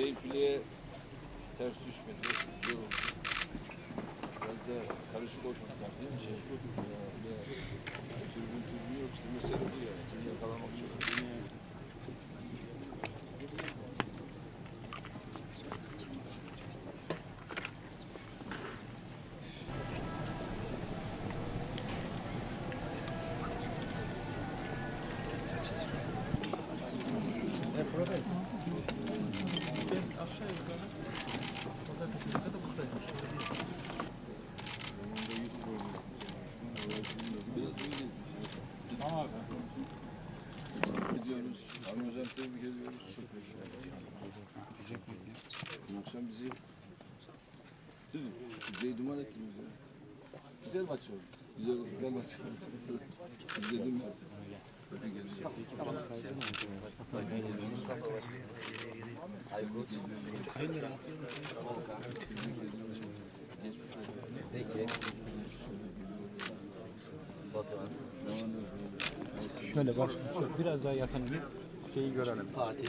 play'e ters düşmedi. Oldu. Biraz da karışık oturttular değil mi? Şey, türbün türbün abi. Gidiyoruz. Hanım hocam tebrik ediyoruz. Çok Dün akşam bizi mi? Bizi duman ettiniz ya. Güzel maç oldu. Güzel, güzel maç oldu. İzledim ediyorum. Zeki. Şöyle bak, şöyle biraz daha yakın bir şeyi görelim. Fatih.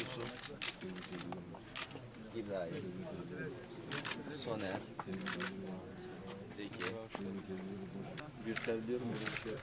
Yusuf. İbrahim. Soner. Zeki. Göster diyorum yok.